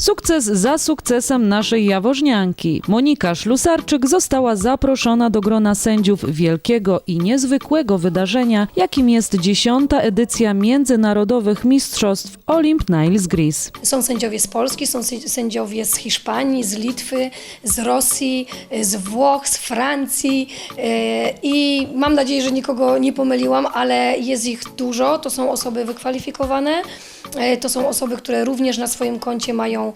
Sukces za sukcesem naszej jawożnianki. Monika Szlusarczyk została zaproszona do grona sędziów wielkiego i niezwykłego wydarzenia, jakim jest dziesiąta edycja Międzynarodowych Mistrzostw Olymp Niles Greece. Są sędziowie z Polski, są sędzi- sędziowie z Hiszpanii, z Litwy, z Rosji, y, z Włoch, z Francji y, i mam nadzieję, że nikogo nie pomyliłam, ale jest ich dużo. To są osoby wykwalifikowane. y, To są osoby, które również na swoim koncie mają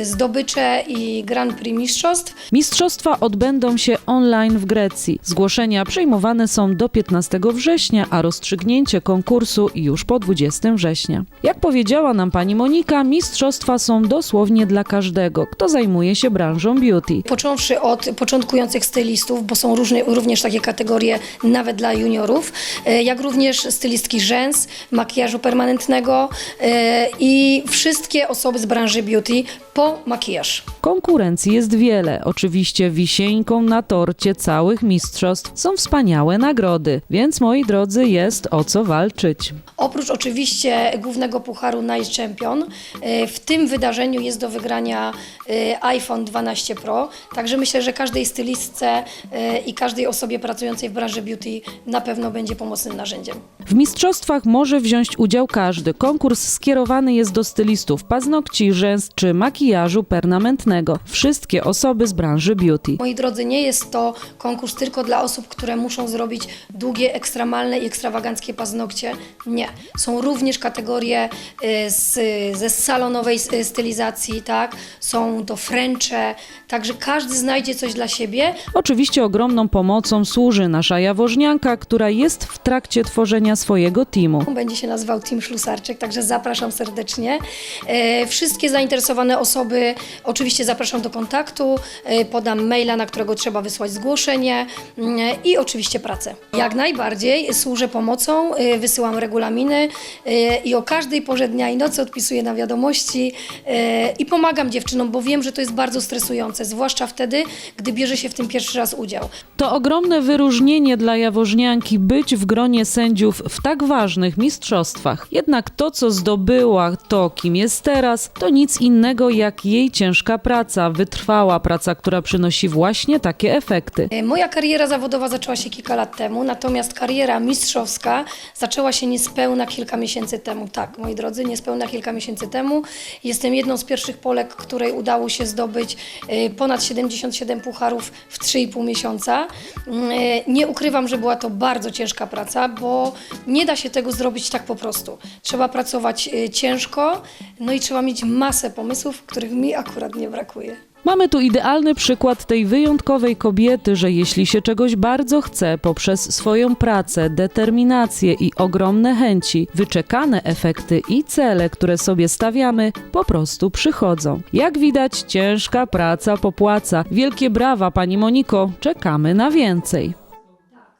y, zdobycze i Grand Prix Mistrzostw. Mistrzostwa odbędą się online w Grecji. Zgłoszenia przyjmowane są do 15 września, a rozstrzygnięcie konkursu już po 20 września. Jak powiedziała nam pani Monika, mistrzostwa są dosłownie dla każdego, kto zajmuje się branżą beauty. Począwszy od początkujących stylistów, bo są różne, również takie kategorie nawet dla juniorów, e, jak również stylistki rzęs, makijażu permanentnego e, i wszystkie osoby z branży beauty po makijaż. Konkurencji jest wiele. Oczywiście wisienką na torcie całych mistrzostw są wspaniałe nagrody, więc moi drodzy, jest o co walczyć. Oprócz oczywiście głównego pucharu Nice Champion, e, w tym wydarzeniu jest do wygrania e, iPhone 12 Pro, także myślę, że każdej stylistce e, i każdej osobie pracującej w branży beauty na pewno będzie pomocnym narzędziem. W mistrzostwach może wziąć udział każdy. Konkurs skierowany jest do stylistów paznokci, rzęs czy makijażu permanentnego. Wszystkie osoby z branży beauty. Moi drodzy, nie jest to konkurs tylko dla osób, które muszą zrobić długie, ekstremalne i ekstrawaganckie paznokcie. Nie. Są również kategorie y, z, ze salonowej y, stylizacji, tak? Są to Frencze, także każdy znajdzie coś dla siebie. Oczywiście ogromną pomocą służy nasza jawożnianka, która jest w trakcie tworzenia swojego teamu. Będzie się nazywał Team Szlusarczyk, także zapraszam serdecznie. E, wszystkie zainteresowane osoby oczywiście zapraszam do kontaktu, e, podam maila, na którego trzeba wysłać zgłoszenie mm, i oczywiście pracę. Jak najbardziej służę pomocą, e, wysyłam regulaminy i o każdej porze dnia i nocy odpisuję na wiadomości i pomagam dziewczynom, bo wiem, że to jest bardzo stresujące, zwłaszcza wtedy, gdy bierze się w tym pierwszy raz udział. To ogromne wyróżnienie dla jawożnianki być w gronie sędziów w tak ważnych mistrzostwach. Jednak to, co zdobyła, to kim jest teraz, to nic innego jak jej ciężka praca, wytrwała praca, która przynosi właśnie takie efekty. E, Moja kariera zawodowa zaczęła się kilka lat temu, natomiast kariera mistrzowska zaczęła się niespełna kilka miesięcy temu. Tak, moi drodzy, niespełna kilka miesięcy temu. Jestem jedną z pierwszych Polek, której udało się zdobyć e, ponad 77 pucharów w 3,5 miesiąca. Mm, e, Nie ukrywam, że była to bardzo ciężka praca, bo nie da się tego zrobić tak po prostu. Trzeba pracować e, ciężko, no i trzeba mieć masę pomysłów, których mi akurat nie brakuje. Mamy tu idealny przykład tej wyjątkowej kobiety, że jeśli się czegoś bardzo chce, poprzez swoją pracę, determinację i ogromne chęci, wyczekane efekty i cele, które sobie stawiamy, po prostu przychodzą. Jak widać, ciężka praca popłaca. Wielkie brawa, pani Moniko, czekamy na więcej.